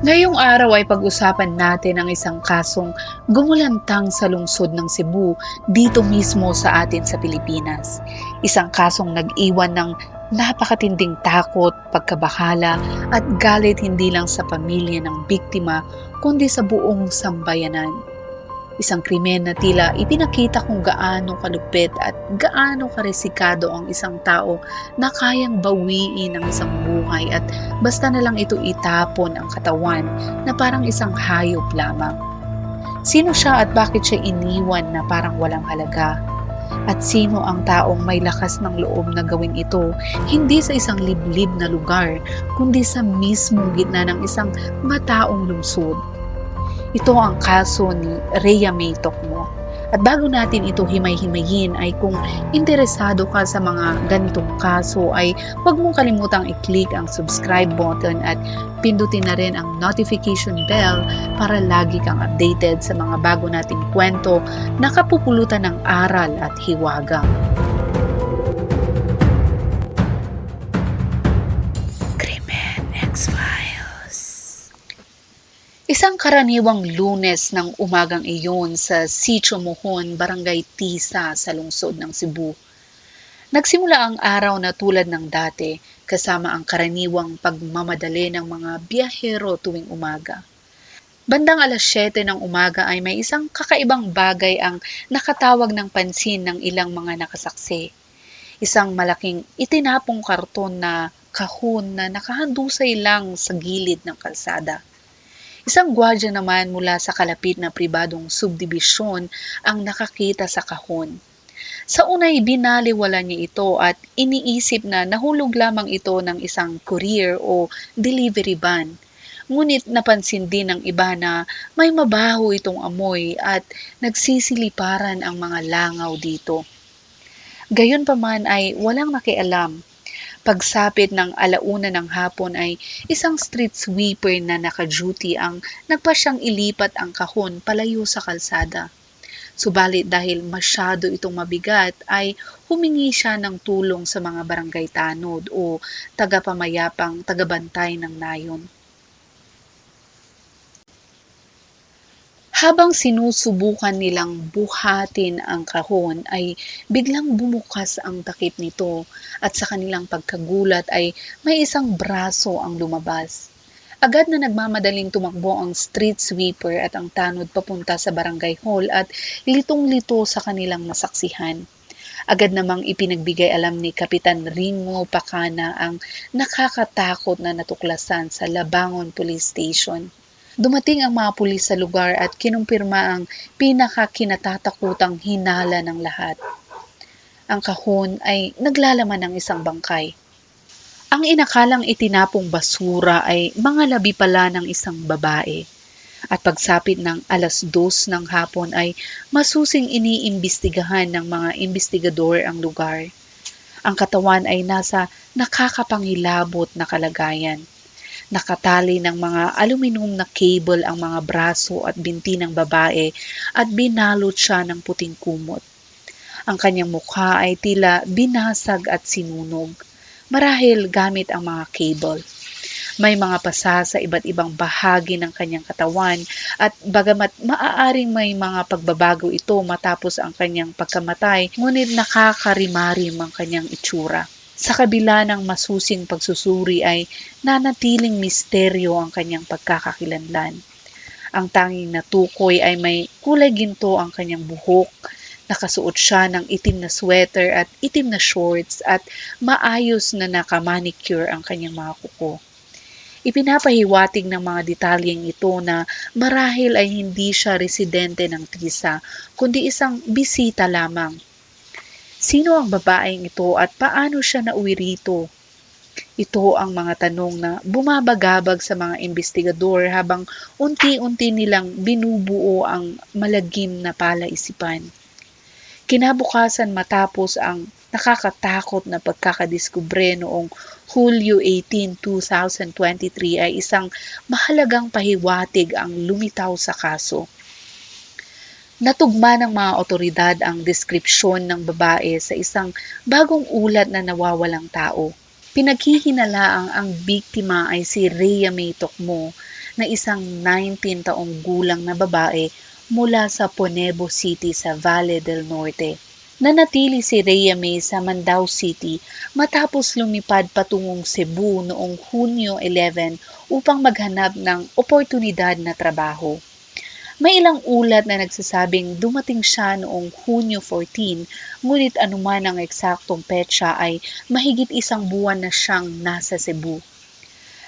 Ngayong araw ay pag-usapan natin ang isang kasong gumulantang sa lungsod ng Cebu dito mismo sa atin sa Pilipinas. Isang kasong nag-iwan ng napakatinding takot, pagkabahala at galit hindi lang sa pamilya ng biktima kundi sa buong sambayanan. Isang krimen na tila ipinakita kung gaano kalupit at gaano karesikado ang isang tao na kayang bawiin ang isang buhay at basta na lang ito itapon ang katawan na parang isang hayop lamang. Sino siya at bakit siya iniwan na parang walang halaga? At sino ang taong may lakas ng loob na gawin ito hindi sa isang liblib na lugar kundi sa mismong gitna ng isang mataong lungsod? Ito ang kaso ni Rhea May Tokmo. At bago natin ito himay-himayin ay kung interesado ka sa mga ganitong kaso ay huwag mong kalimutang i-click ang subscribe button at pindutin na rin ang notification bell para lagi kang updated sa mga bago nating kwento na kapupulutan ng aral at hiwaga. Isang karaniwang lunes ng umagang iyon sa Sitio Mohon, Barangay Tisa sa lungsod ng Cebu. Nagsimula ang araw na tulad ng dati kasama ang karaniwang pagmamadali ng mga biyahero tuwing umaga. Bandang alas 7 ng umaga ay may isang kakaibang bagay ang nakatawag ng pansin ng ilang mga nakasaksi. Isang malaking itinapong karton na kahon na nakahandusay lang sa gilid ng kalsada. Isang gwardiya naman mula sa kalapit na pribadong subdibisyon ang nakakita sa kahon. Sa unay binaliwala niya ito at iniisip na nahulog lamang ito ng isang courier o delivery van. Ngunit napansin din ng iba na may mabaho itong amoy at nagsisiliparan ang mga langaw dito. Gayon pa man ay walang nakialam. Pagsapit ng alauna ng hapon ay isang street sweeper na naka-duty ang nagpasyang ilipat ang kahon palayo sa kalsada. Subalit dahil masyado itong mabigat ay humingi siya ng tulong sa mga barangay tanod o tagapamayapang tagabantay ng nayon. Habang sinusubukan nilang buhatin ang kahon ay biglang bumukas ang takip nito at sa kanilang pagkagulat ay may isang braso ang lumabas. Agad na nagmamadaling tumakbo ang street sweeper at ang tanod papunta sa barangay hall at litong-lito sa kanilang nasaksihan. Agad namang ipinagbigay alam ni Kapitan Ringo Pacana ang nakakatakot na natuklasan sa Labangon Police Station. Dumating ang mga pulis sa lugar at kinumpirma ang pinakakinatatakutang hinala ng lahat. Ang kahon ay naglalaman ng isang bangkay. Ang inakalang itinapong basura ay mga labi pala ng isang babae. At pagsapit ng alas dos ng hapon ay masusing iniimbestigahan ng mga investigador ang lugar. Ang katawan ay nasa nakakapangilabot na kalagayan. Nakatali ng mga aluminum na cable ang mga braso at binti ng babae at binalot siya ng puting kumot. Ang kanyang mukha ay tila binasag at sinunog, marahil gamit ang mga cable. May mga pasa sa iba't ibang bahagi ng kanyang katawan at bagamat maaaring may mga pagbabago ito matapos ang kanyang pagkamatay, ngunit nakakarimarim ang kanyang itsura. Sa kabila ng masusing pagsusuri ay nanatiling misteryo ang kanyang pagkakakilanlan. Ang tanging natukoy ay may kulay ginto ang kanyang buhok, nakasuot siya ng itim na sweater at itim na shorts at maayos na nakamanicure ang kanyang mga kuko. Ipinapahiwatig ng mga detalyeng ito na marahil ay hindi siya residente ng Tisa, kundi isang bisita lamang Sino ang babaeng ito at paano siya nauwi rito? Ito ang mga tanong na bumabagabag sa mga investigador habang unti-unti nilang binubuo ang malagim na palaisipan. Kinabukasan matapos ang nakakatakot na pagkakadiskubre noong Hulyo 18, 2023 ay isang mahalagang pahiwatig ang lumitaw sa kaso. Natugma ng mga otoridad ang deskripsyon ng babae sa isang bagong ulat na nawawalang tao. Pinaghihinalaang ang biktima ay si Rhea May Tokmo na isang 19 taong gulang na babae mula sa Ponebo City sa Valle del Norte. Nanatili si Rhea May sa Mandaue City matapos lumipad patungong Cebu noong Hunyo 11 upang maghanap ng oportunidad na trabaho. May ilang ulat na nagsasabing dumating siya noong Hunyo 14, ngunit anuman ang eksaktong petsa ay mahigit isang buwan na siyang nasa Cebu.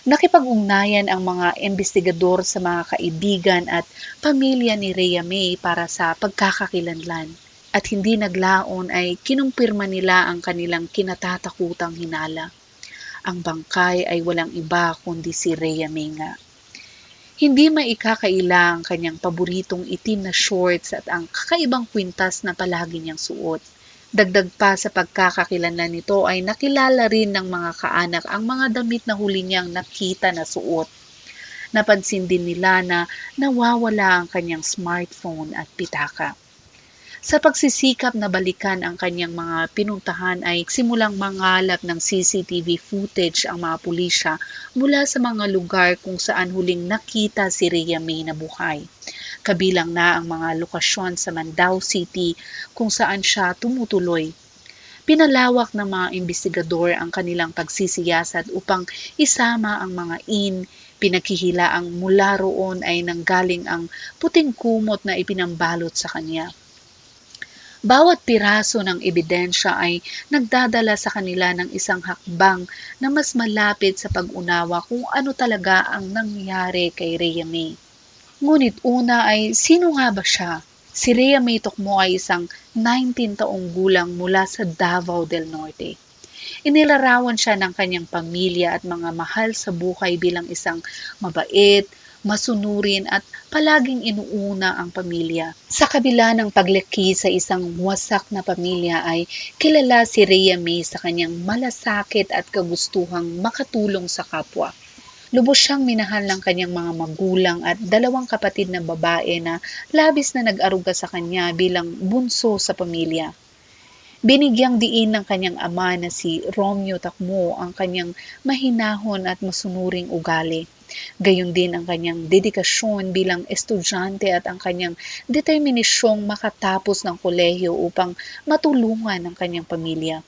Nakipag-ugnayan ang mga investigador sa mga kaibigan at pamilya ni Rhea May para sa pagkakakilanlan at hindi naglaon ay kinumpirma nila ang kanilang kinatatakutang hinala. Ang bangkay ay walang iba kundi si Rhea May nga. Hindi maikakaila ang kanyang paboritong itim na shorts at ang kakaibang kwintas na palagi niyang suot. Dagdag pa sa pagkakakilanlan nito ay nakilala rin ng mga kaanak ang mga damit na huli niyang nakita na suot. Napansin din nila na nawawala ang kanyang smartphone at pitaka. Sa pagsisikap na balikan ang kanyang mga pinuntahan ay simulang mangalap ng CCTV footage ang mga pulisya mula sa mga lugar kung saan huling nakita si Rhea May na buhay. Kabilang na ang mga lokasyon sa Mandaue City kung saan siya tumutuloy. Pinalawak ng mga investigador ang kanilang pagsisiyasat upang isama ang mga in, pinaghihilaang mula roon ay nanggaling ang puting kumot na ipinambalot sa kanya. Bawat piraso ng ebidensya ay nagdadala sa kanila ng isang hakbang na mas malapit sa pag-unawa kung ano talaga ang nangyari kay Rhea May. Ngunit una ay sino nga ba siya? Si Rhea May Tokmo ay isang 19 taong gulang mula sa Davao del Norte. Inilarawan siya ng kanyang pamilya at mga mahal sa buhay bilang isang mabait, masunurin at palaging inuuna ang pamilya. Sa kabila ng paglaki sa isang wasak na pamilya ay kilala si Rhea May sa kanyang malasakit at kagustuhang makatulong sa kapwa. Lubos siyang minahal ng kanyang mga magulang at dalawang kapatid na babae na labis na nag-aruga sa kanya bilang bunso sa pamilya. Binigyang diin ng kanyang ama na si Romeo Takmo ang kanyang mahinahon at masunuring ugali. Gayon din ang kanyang dedikasyon bilang estudyante at ang kanyang determinasyong makatapos ng kolehiyo upang matulungan ang kanyang pamilya.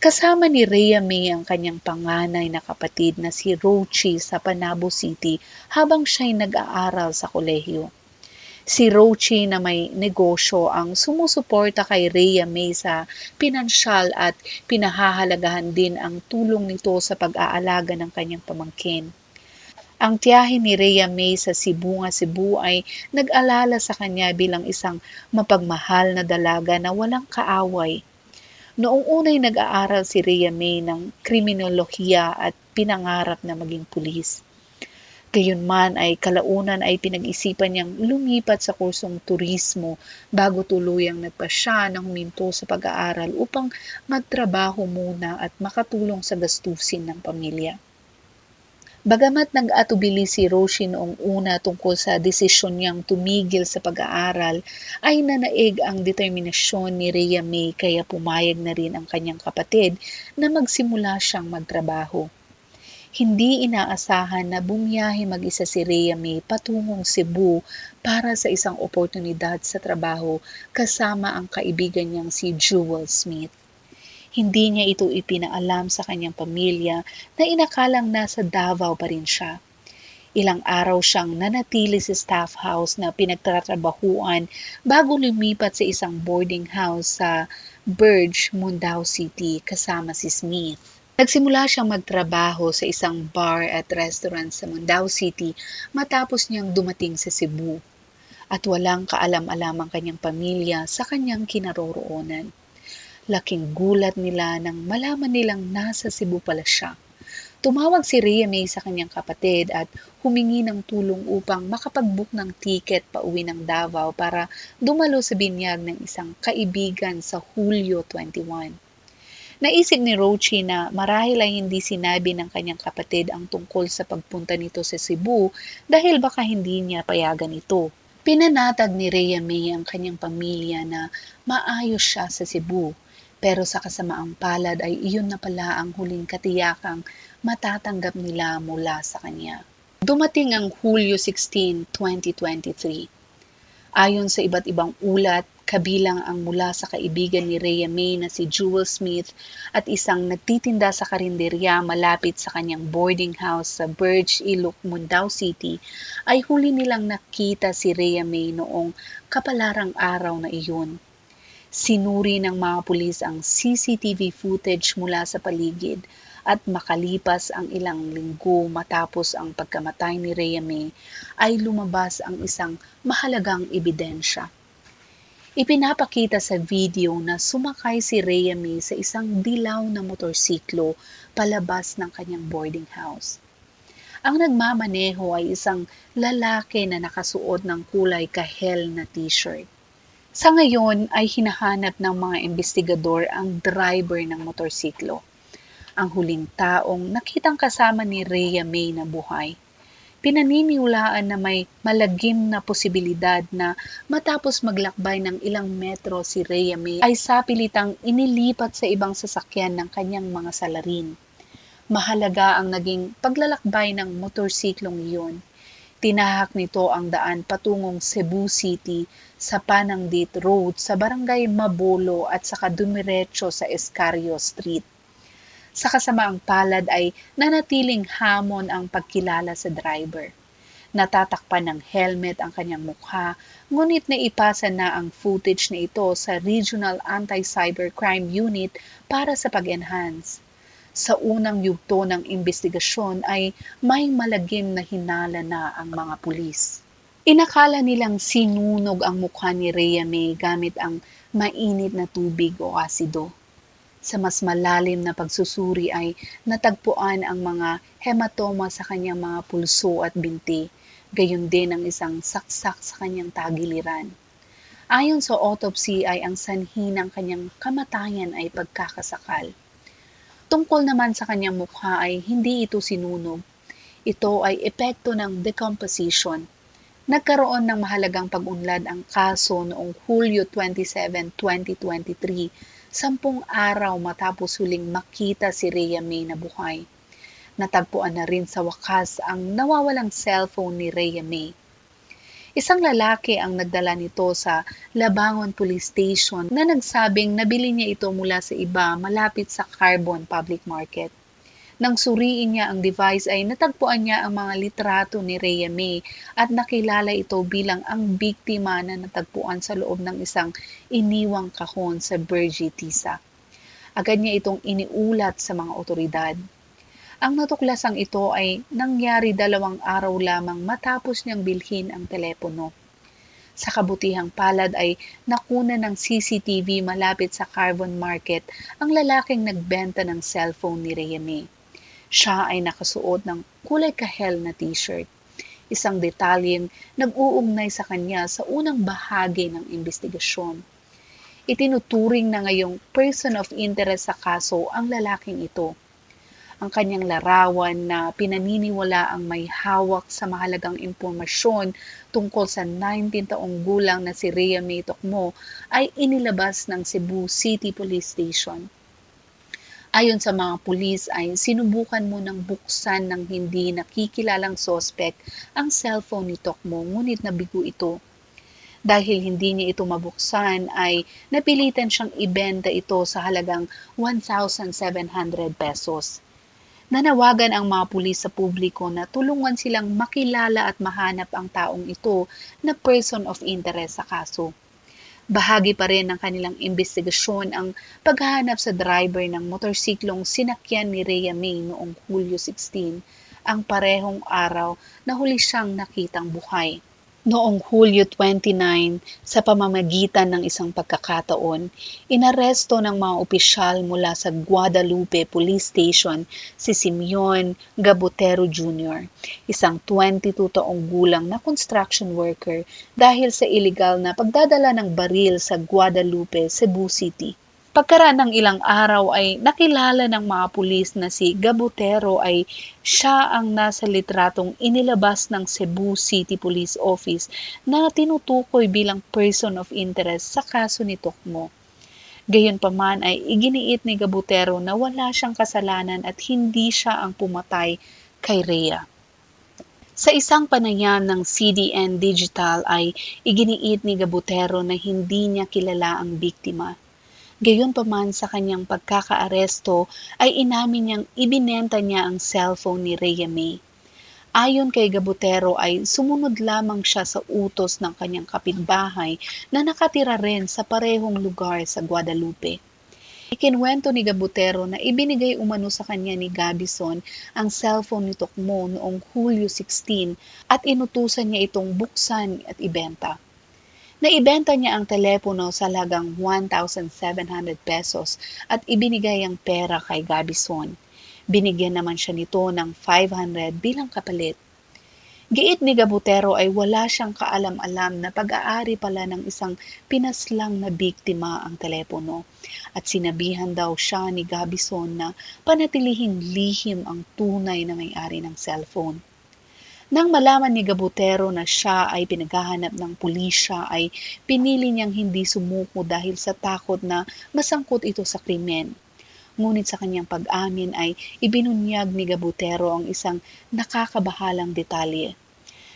Kasama ni Rhea May ang kanyang panganay na kapatid na si Rochi sa Panabo City habang siya'y nag-aaral sa kolehiyo. Si Rochi na may negosyo ang sumusuporta kay Rhea May sa pinansyal at pinahahalagahan din ang tulong nito sa pag-aalaga ng kanyang pamangkin. Ang tiyahe ni Rhea May sa Cebu nga Cebu ay nag-alala sa kanya bilang isang mapagmahal na dalaga na walang kaaway. Noong unay nag-aaral si Rhea May ng kriminolohiya at pinangarap na maging pulis. Gayunman ay kalaunan ay pinag-isipan niyang lumipat sa kursong turismo bago tuluyang nagpasya ng huminto sa pag-aaral upang magtrabaho muna at makatulong sa gastusin ng pamilya. Bagamat nag-atubili si Roshi noong una tungkol sa desisyon niyang tumigil sa pag-aaral, ay nanaig ang determinasyon ni Rhea May kaya pumayag na rin ang kanyang kapatid na magsimula siyang magtrabaho. Hindi inaasahan na bumiyahe mag-isa si Rhea May patungong Cebu para sa isang oportunidad sa trabaho kasama ang kaibigan niyang si Jewel Smith. Hindi niya ito ipinaalam sa kanyang pamilya na inakalang nasa Davao pa rin siya. Ilang araw siyang nanatili sa staff house na pinagtatrabahuan bago lumipat sa isang boarding house sa Burge, Mundao City kasama si Smith. Nagsimula siyang magtrabaho sa isang bar at restaurant sa Mundao City matapos niyang dumating sa Cebu at walang kaalam-alam ang kanyang pamilya sa kanyang kinaroroonan. Laking gulat nila nang malaman nilang nasa Cebu pala siya. Tumawag si Rhea May sa kanyang kapatid at humingi ng tulong upang makapag-book ng ticket pa uwi ng Davao para dumalo sa binyag ng isang kaibigan sa Hulyo 21. Naisip ni Rochi na marahil ay hindi sinabi ng kanyang kapatid ang tungkol sa pagpunta nito sa Cebu dahil baka hindi niya payagan ito. Pinanatag ni Rhea May ang kanyang pamilya na maayos siya sa Cebu pero sa kasamaang palad ay iyon na pala ang huling katiyakang matatanggap nila mula sa kanya. Dumating ang Hulyo 16, 2023. Ayon sa iba't ibang ulat, kabilang ang mula sa kaibigan ni Rhea May na si Jewel Smith at isang nagtitinda sa karinderya malapit sa kanyang boarding house sa Burj Ilok, Mundao City, ay huli nilang nakita si Rhea May noong kapalarang araw na iyon. Sinuri ng mga pulis ang CCTV footage mula sa paligid at makalipas ang ilang linggo matapos ang pagkamatay ni Rhea May ay lumabas ang isang mahalagang ebidensya. Ipinapakita sa video na sumakay si Rhea May sa isang dilaw na motorsiklo palabas ng kanyang boarding house. Ang nagmamaneho ay isang lalaki na nakasuot ng kulay kahel na t-shirt. Sa ngayon ay hinahanap ng mga investigador ang driver ng motorsiklo, ang huling taong nakitang kasama ni Rhea May na buhay pinaniniwalaan na may malagim na posibilidad na matapos maglakbay ng ilang metro si Rhea May ay sapilitang inilipat sa ibang sasakyan ng kanyang mga salarin. Mahalaga ang naging paglalakbay ng motorsiklong iyon. Tinahak nito ang daan patungong Cebu City sa Panangdit Road sa Barangay Mabolo at saka dumiretso sa Escario Street sa kasamaang palad ay nanatiling hamon ang pagkilala sa driver. Natatakpan ng helmet ang kanyang mukha, ngunit naipasa na ang footage na ito sa Regional Anti-Cybercrime Unit para sa pag-enhance. Sa unang yugto ng investigasyon ay may malagim na hinala na ang mga pulis. Inakala nilang sinunog ang mukha ni Rhea May gamit ang mainit na tubig o asido. Sa mas malalim na pagsusuri ay natagpuan ang mga hematoma sa kanyang mga pulso at binti, gayon din ang isang saksak sa kanyang tagiliran. Ayon sa autopsy ay ang sanhi ng kanyang kamatayan ay pagkakasakal. Tungkol naman sa kanyang mukha ay hindi ito sinunog. Ito ay epekto ng decomposition. Nagkaroon ng mahalagang pag-unlad ang kaso noong Hulyo 27, 2023 sampung araw matapos huling makita si Rhea May na buhay. Natagpuan na rin sa wakas ang nawawalang cellphone ni Rhea May. Isang lalaki ang nagdala nito sa Labangon Police Station na nagsabing nabili niya ito mula sa iba malapit sa Carbon Public Market. Nang suriin niya ang device ay natagpuan niya ang mga litrato ni Rhea May at nakilala ito bilang ang biktima na natagpuan sa loob ng isang iniwang kahon sa Bergie Tisa. Agad niya itong iniulat sa mga otoridad. Ang natuklasang ito ay nangyari dalawang araw lamang matapos niyang bilhin ang telepono. Sa kabutihang palad ay nakuna ng CCTV malapit sa Carbon Market ang lalaking nagbenta ng cellphone ni May. Siya ay nakasuot ng kulay kahel na t-shirt. Isang detalyeng nag-uugnay sa kanya sa unang bahagi ng investigasyon. Itinuturing na ngayong person of interest sa kaso ang lalaking ito. Ang kanyang larawan na pinaniniwala ang may hawak sa mahalagang impormasyon tungkol sa 19 taong gulang na si Rhea May Tokmo ay inilabas ng Cebu City Police Station Ayon sa mga pulis ay sinubukan mo ng buksan ng hindi nakikilalang sospek ang cellphone ni Tokmo ngunit nabigo ito. Dahil hindi niya ito mabuksan ay napilitan siyang ibenta ito sa halagang 1,700 pesos. Nanawagan ang mga pulis sa publiko na tulungan silang makilala at mahanap ang taong ito na person of interest sa kaso. Bahagi pa rin ng kanilang investigasyon ang paghahanap sa driver ng motorsiklong sinakyan ni Rhea May noong Hulyo 16, ang parehong araw na huli siyang nakitang buhay. Noong Hulyo 29, sa pamamagitan ng isang pagkakataon, inaresto ng mga opisyal mula sa Guadalupe Police Station si Simeon Gabotero Jr., isang 22 taong gulang na construction worker dahil sa illegal na pagdadala ng baril sa Guadalupe, Cebu City. Pagkaraan ng ilang araw ay nakilala ng mga pulis na si Gabutero ay siya ang nasa litratong inilabas ng Cebu City Police Office na tinutukoy bilang person of interest sa kaso ni Tokmo. Gayunpaman ay iginiit ni Gabutero na wala siyang kasalanan at hindi siya ang pumatay kay Rhea. Sa isang panayam ng CDN Digital ay iginiit ni Gabutero na hindi niya kilala ang biktima. Gayunpaman sa kanyang pagkakaaresto ay inamin niyang ibinenta niya ang cellphone ni Rhea May. Ayon kay Gabutero ay sumunod lamang siya sa utos ng kanyang kapitbahay na nakatira rin sa parehong lugar sa Guadalupe. Ikinwento ni Gabutero na ibinigay umano sa kanya ni Gabison ang cellphone ni Tokmo noong Hulyo 16 at inutusan niya itong buksan at ibenta. Naibenta niya ang telepono sa lagang 1,700 pesos at ibinigay ang pera kay Gabison. Binigyan naman siya nito ng 500 bilang kapalit. Giit ni Gabutero ay wala siyang kaalam-alam na pag-aari pala ng isang pinaslang na biktima ang telepono at sinabihan daw siya ni Gabison na panatilihing lihim ang tunay na may-ari ng cellphone. Nang malaman ni Gabutero na siya ay pinaghahanap ng pulisya ay pinili niyang hindi sumuko dahil sa takot na masangkot ito sa krimen. Ngunit sa kanyang pag-amin ay ibinunyag ni Gabutero ang isang nakakabahalang detalye.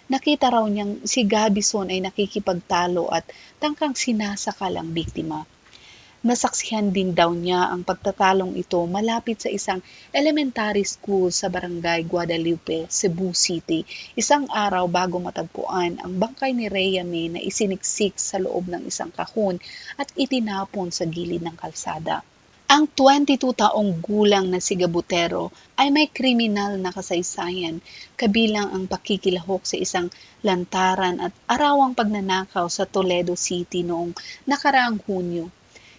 Nakita raw niyang si Gabison ay nakikipagtalo at tangkang sinasakal ang biktima. Nasaksihan din daw niya ang pagtatalong ito malapit sa isang elementary school sa barangay Guadalupe, Cebu City, isang araw bago matagpuan ang bangkay ni Rhea May na isiniksik sa loob ng isang kahon at itinapon sa gilid ng kalsada. Ang 22 taong gulang na si Gabutero ay may kriminal na kasaysayan kabilang ang pakikilahok sa isang lantaran at arawang pagnanakaw sa Toledo City noong nakaraang Hunyo.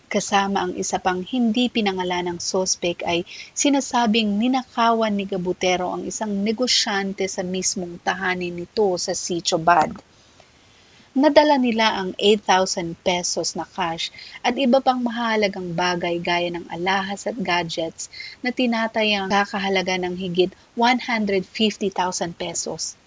Kasama ang isa pang hindi pinangalanang sospek ay sinasabing ninakawan ni Gabutero ang isang negosyante sa mismong tahanin nito sa Sitio Bad nadala nila ang 8,000 pesos na cash at iba pang mahalagang bagay gaya ng alahas at gadgets na tinatayang kakahalaga ng higit 150,000 pesos.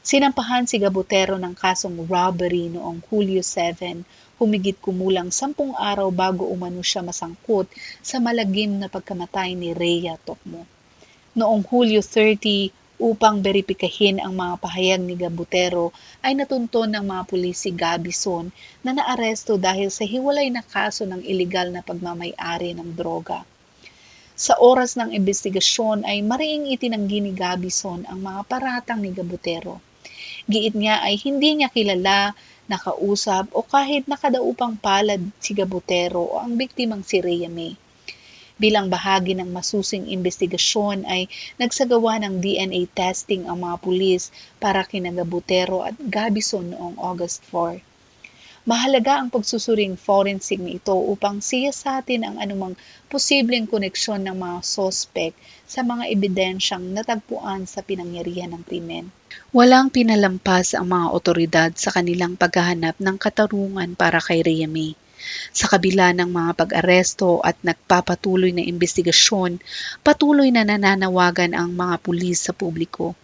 Sinampahan si Gabutero ng kasong robbery noong Hulyo 7, humigit kumulang sampung araw bago umano siya masangkot sa malagim na pagkamatay ni Rhea Tokmo. Noong Hulyo 30, upang beripikahin ang mga pahayag ni Gabutero ay natunton ng mga pulis si Gabison na naaresto dahil sa hiwalay na kaso ng ilegal na pagmamayari ng droga. Sa oras ng investigasyon ay mariing itinanggi ni Gabison ang mga paratang ni Gabutero. Giit niya ay hindi niya kilala, nakausap o kahit nakadaupang palad si Gabutero o ang biktimang si Rhea May bilang bahagi ng masusing investigasyon ay nagsagawa ng DNA testing ang mga pulis para kina Gabutero at Gabison noong August 4. Mahalaga ang pagsusuring forensic nito upang siyasatin ang anumang posibleng koneksyon ng mga sospek sa mga ebidensyang natagpuan sa pinangyarihan ng krimen. Walang pinalampas ang mga otoridad sa kanilang paghahanap ng katarungan para kay May. Sa kabila ng mga pag-aresto at nagpapatuloy na investigasyon, patuloy na nananawagan ang mga pulis sa publiko.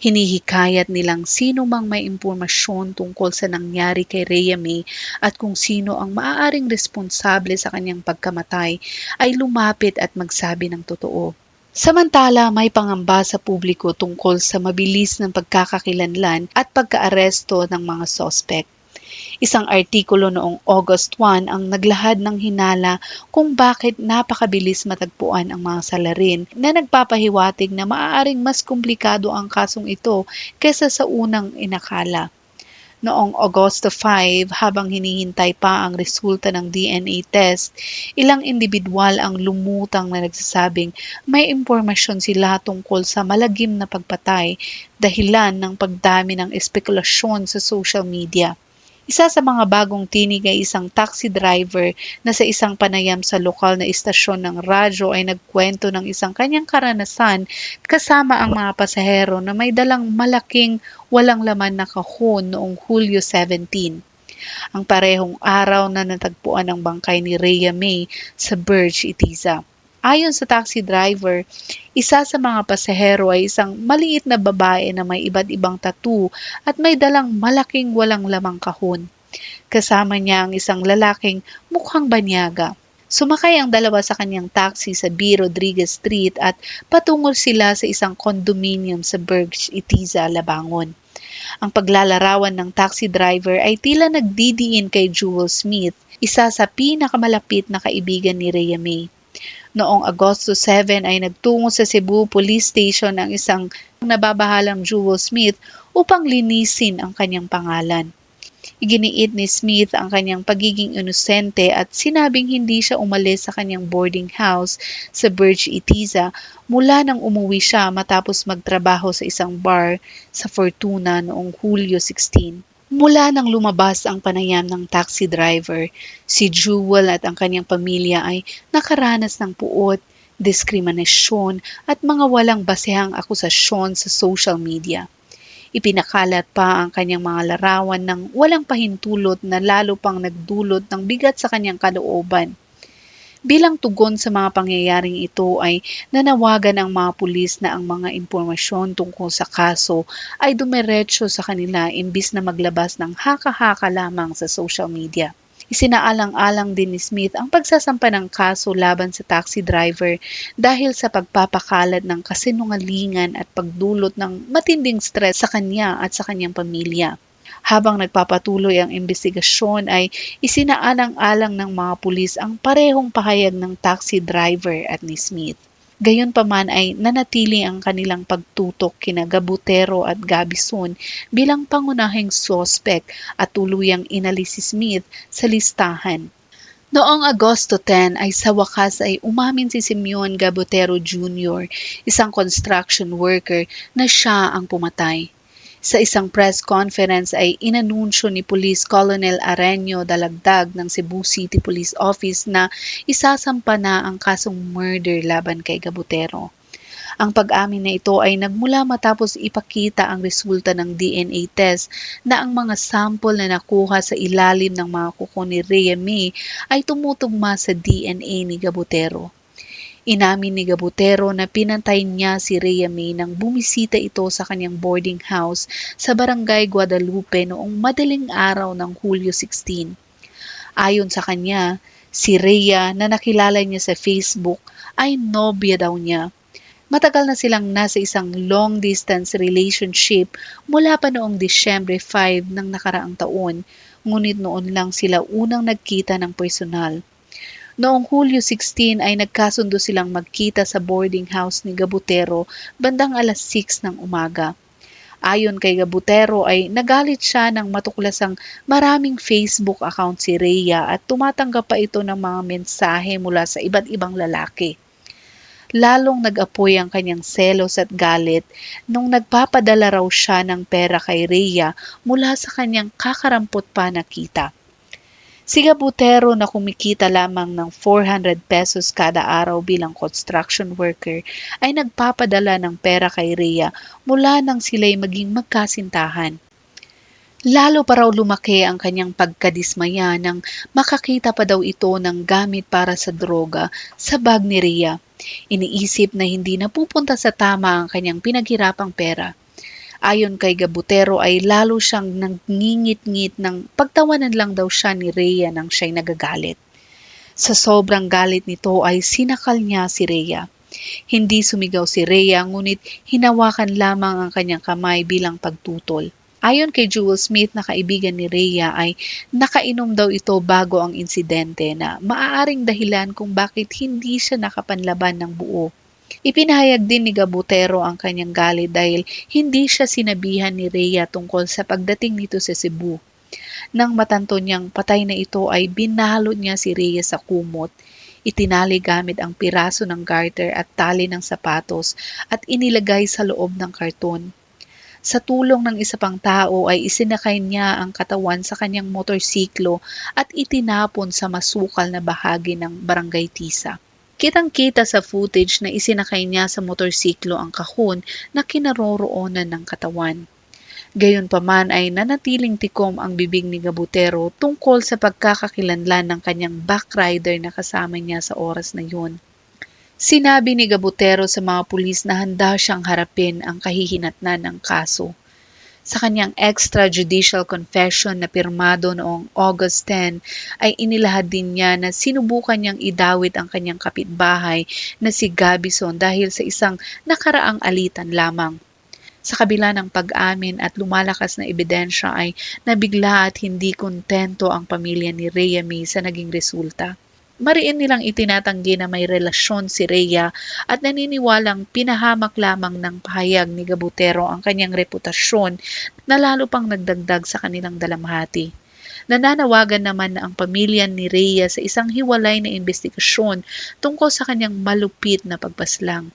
Hinihikayat nilang sino mang may impormasyon tungkol sa nangyari kay Rhea May at kung sino ang maaaring responsable sa kanyang pagkamatay ay lumapit at magsabi ng totoo. Samantala, may pangamba sa publiko tungkol sa mabilis ng pagkakakilanlan at pagkaaresto ng mga sospek. Isang artikulo noong August 1 ang naglahad ng hinala kung bakit napakabilis matagpuan ang mga salarin na nagpapahiwatig na maaaring mas komplikado ang kasong ito kesa sa unang inakala. Noong Agosto 5, habang hinihintay pa ang resulta ng DNA test, ilang individual ang lumutang na nagsasabing may impormasyon sila tungkol sa malagim na pagpatay dahilan ng pagdami ng espekulasyon sa social media. Isa sa mga bagong tinig ay isang taxi driver na sa isang panayam sa lokal na istasyon ng radyo ay nagkwento ng isang kanyang karanasan kasama ang mga pasahero na may dalang malaking walang laman na kahon noong Hulyo 17 ang parehong araw na natagpuan ang bangkay ni Rhea May sa Burj Itiza. Ayon sa taxi driver, isa sa mga pasahero ay isang maliit na babae na may iba't ibang tattoo at may dalang malaking walang lamang kahon. Kasama niya ang isang lalaking mukhang banyaga. Sumakay ang dalawa sa kanyang taxi sa B. Rodriguez Street at patungo sila sa isang condominium sa Bergs, Itiza, Labangon. Ang paglalarawan ng taxi driver ay tila nagdidiin kay Jewel Smith, isa sa pinakamalapit na kaibigan ni Rhea May. Noong Agosto 7 ay nagtungo sa Cebu Police Station ang isang nababahalang Jewel Smith upang linisin ang kanyang pangalan. Iginiit ni Smith ang kanyang pagiging inosente at sinabing hindi siya umalis sa kanyang boarding house sa Burj Itiza mula nang umuwi siya matapos magtrabaho sa isang bar sa Fortuna noong Hulyo 16. Mula nang lumabas ang panayam ng taxi driver, si Jewel at ang kanyang pamilya ay nakaranas ng puot, diskriminasyon at mga walang basehang akusasyon sa social media. Ipinakalat pa ang kanyang mga larawan ng walang pahintulot na lalo pang nagdulot ng bigat sa kanyang kalooban. Bilang tugon sa mga pangyayaring ito ay nanawagan ang mga pulis na ang mga impormasyon tungkol sa kaso ay dumiretso sa kanila imbis na maglabas ng haka-haka lamang sa social media. Isinaalang-alang din ni Smith ang pagsasampa ng kaso laban sa taxi driver dahil sa pagpapakalat ng kasinungalingan at pagdulot ng matinding stress sa kanya at sa kanyang pamilya. Habang nagpapatuloy ang investigasyon ay isinaalang-alang ng mga pulis ang parehong pahayag ng taxi driver at ni Smith. Gayunpaman ay nanatili ang kanilang pagtutok kina Gabutero at Gabison bilang pangunahing sospek at tuluyang inalis si Smith sa listahan. Noong Agosto 10 ay sa wakas ay umamin si Simeon Gabutero Jr., isang construction worker, na siya ang pumatay. Sa isang press conference ay inanunsyo ni Police Colonel Areño Dalagdag ng Cebu City Police Office na isasampa na ang kasong murder laban kay Gabutero. Ang pag-amin na ito ay nagmula matapos ipakita ang resulta ng DNA test na ang mga sample na nakuha sa ilalim ng mga kuko ni Rhea May ay tumutugma sa DNA ni Gabutero. Inamin ni Gabutero na pinantay niya si Rhea May nang bumisita ito sa kanyang boarding house sa Barangay Guadalupe noong madaling araw ng Hulyo 16. Ayon sa kanya, si Rhea na nakilala niya sa Facebook ay nobya daw niya. Matagal na silang nasa isang long-distance relationship mula pa noong Disyembre 5 ng nakaraang taon, ngunit noon lang sila unang nagkita ng personal. Noong Hulyo 16 ay nagkasundo silang magkita sa boarding house ni Gabutero bandang alas 6 ng umaga. Ayon kay Gabutero ay nagalit siya nang matuklasang maraming Facebook account si Rhea at tumatanggap pa ito ng mga mensahe mula sa iba't ibang lalaki. Lalong nag-apoy ang kanyang selos at galit nung nagpapadala raw siya ng pera kay Rhea mula sa kanyang kakarampot pa na kita. Si Gabutero na kumikita lamang ng 400 pesos kada araw bilang construction worker ay nagpapadala ng pera kay Rhea mula nang sila'y maging magkasintahan. Lalo pa raw lumaki ang kanyang pagkadismaya nang makakita pa daw ito ng gamit para sa droga sa bag ni Rhea. Iniisip na hindi napupunta sa tama ang kanyang pinaghirapang pera. Ayon kay Gabutero ay lalo siyang nangingit-ngit ng pagtawanan lang daw siya ni Rhea nang siya'y nagagalit. Sa sobrang galit nito ay sinakal niya si Rhea. Hindi sumigaw si Rhea ngunit hinawakan lamang ang kanyang kamay bilang pagtutol. Ayon kay Jewel Smith na kaibigan ni Rhea ay nakainom daw ito bago ang insidente na maaaring dahilan kung bakit hindi siya nakapanlaban ng buo. Ipinahayag din ni Gabutero ang kanyang galit dahil hindi siya sinabihan ni Rhea tungkol sa pagdating nito sa Cebu. Nang matanto niyang patay na ito ay binalot niya si Rhea sa kumot. Itinali gamit ang piraso ng garter at tali ng sapatos at inilagay sa loob ng karton. Sa tulong ng isa pang tao ay isinakay niya ang katawan sa kanyang motorsiklo at itinapon sa masukal na bahagi ng barangay Tisa. Kitang-kita sa footage na isinakay niya sa motorsiklo ang kahon na kinaroroonan ng katawan. Gayunpaman ay nanatiling tikom ang bibig ni Gabutero tungkol sa pagkakakilanlan ng kanyang backrider na kasama niya sa oras na yun. Sinabi ni Gabutero sa mga pulis na handa siyang harapin ang kahihinatnan ng kaso. Sa kanyang extrajudicial confession na pirmado noong August 10 ay inilahad din niya na sinubukan niyang idawit ang kanyang kapitbahay na si Gabison dahil sa isang nakaraang alitan lamang. Sa kabila ng pag-amin at lumalakas na ebidensya ay nabigla at hindi kontento ang pamilya ni Rhea sa naging resulta. Mariin nilang itinatanggi na may relasyon si Rhea at naniniwalang pinahamak lamang ng pahayag ni Gabutero ang kanyang reputasyon na lalo pang nagdagdag sa kanilang dalamhati. Nananawagan naman ang pamilya ni Rhea sa isang hiwalay na investigasyon tungkol sa kanyang malupit na pagpaslang.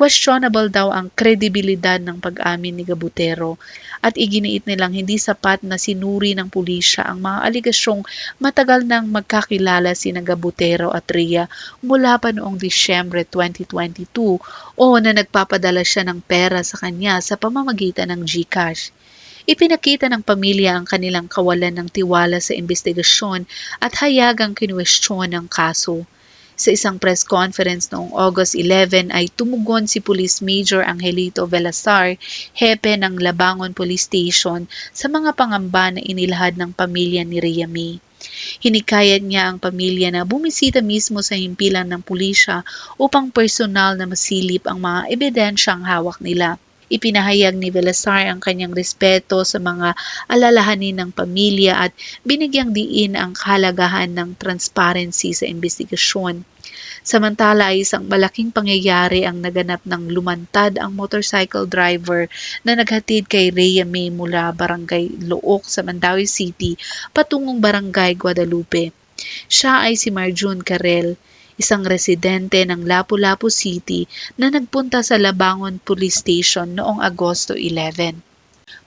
Questionable daw ang kredibilidad ng pag-amin ni Gabutero at iginiit nilang hindi sapat na sinuri ng pulisya ang mga aligasyong matagal nang magkakilala sina Gabutero at Ria mula pa noong Disyembre 2022 o na nagpapadala siya ng pera sa kanya sa pamamagitan ng GCash. Ipinakita ng pamilya ang kanilang kawalan ng tiwala sa investigasyon at hayagang kinwestiyon ang kaso. Sa isang press conference noong August 11 ay tumugon si Police Major Angelito Velasar, hepe ng Labangon Police Station, sa mga pangamba na inilahad ng pamilya ni Rhea May. Hinikayat niya ang pamilya na bumisita mismo sa himpilan ng pulisya upang personal na masilip ang mga ebidensyang hawak nila. Ipinahayag ni Velasar ang kanyang respeto sa mga alalahanin ng pamilya at binigyang diin ang kahalagahan ng transparency sa investigasyon. Samantala ay isang malaking pangyayari ang naganap ng lumantad ang motorcycle driver na naghatid kay Rhea May mula Barangay Look sa Mandawi City patungong Barangay Guadalupe. Siya ay si Marjun Carel, isang residente ng Lapu-Lapu City na nagpunta sa Labangon Police Station noong Agosto 11.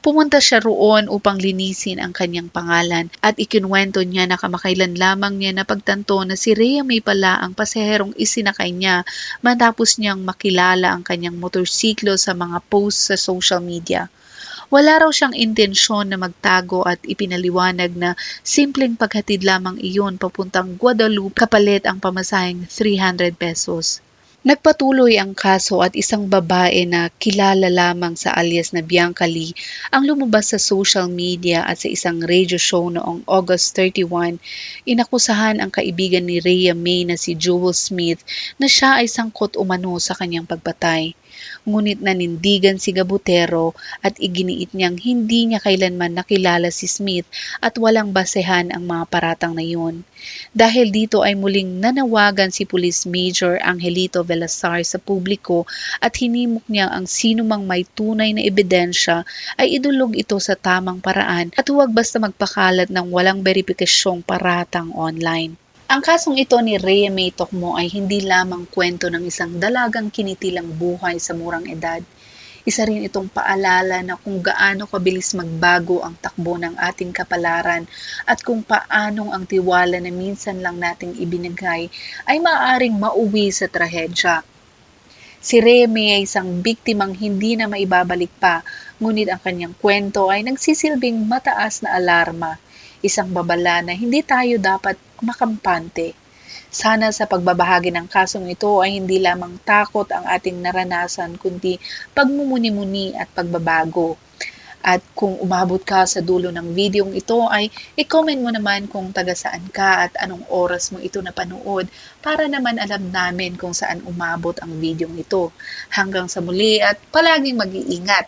Pumunta siya roon upang linisin ang kanyang pangalan at ikinwento niya na kamakailan lamang niya napagtanto na si Rhea May pala ang pasaherong isinakay niya matapos niyang makilala ang kanyang motorsiklo sa mga posts sa social media. Wala raw siyang intensyon na magtago at ipinaliwanag na simpleng paghatid lamang iyon papuntang Guadalupe kapalit ang pamasaheng 300 pesos. Nagpatuloy ang kaso at isang babae na kilala lamang sa alias na Bianca Lee ang lumabas sa social media at sa isang radio show noong August 31, inakusahan ang kaibigan ni Rhea May na si Jewel Smith na siya ay sangkot umano sa kanyang pagpatay. Ngunit nanindigan si Gabutero at iginiit niyang hindi niya kailanman nakilala si Smith at walang basehan ang mga paratang na yun. Dahil dito ay muling nanawagan si Police Major Angelito Velasar sa publiko at hinimok niya ang sinumang may tunay na ebidensya ay idulog ito sa tamang paraan at huwag basta magpakalat ng walang beripikasyong paratang online. Ang kasong ito ni Rhea May Tokmo ay hindi lamang kwento ng isang dalagang kinitilang buhay sa murang edad. Isa rin itong paalala na kung gaano kabilis magbago ang takbo ng ating kapalaran at kung paanong ang tiwala na minsan lang nating ibinigay ay maaaring mauwi sa trahedya. Si Remy ay isang biktimang hindi na maibabalik pa, ngunit ang kanyang kwento ay nagsisilbing mataas na alarma isang babala na hindi tayo dapat makampante. Sana sa pagbabahagi ng kasong ito ay hindi lamang takot ang ating naranasan kundi pagmumuni-muni at pagbabago. At kung umabot ka sa dulo ng videong ito ay i-comment mo naman kung taga saan ka at anong oras mo ito napanood para naman alam namin kung saan umabot ang videong ito. Hanggang sa muli at palaging mag-iingat.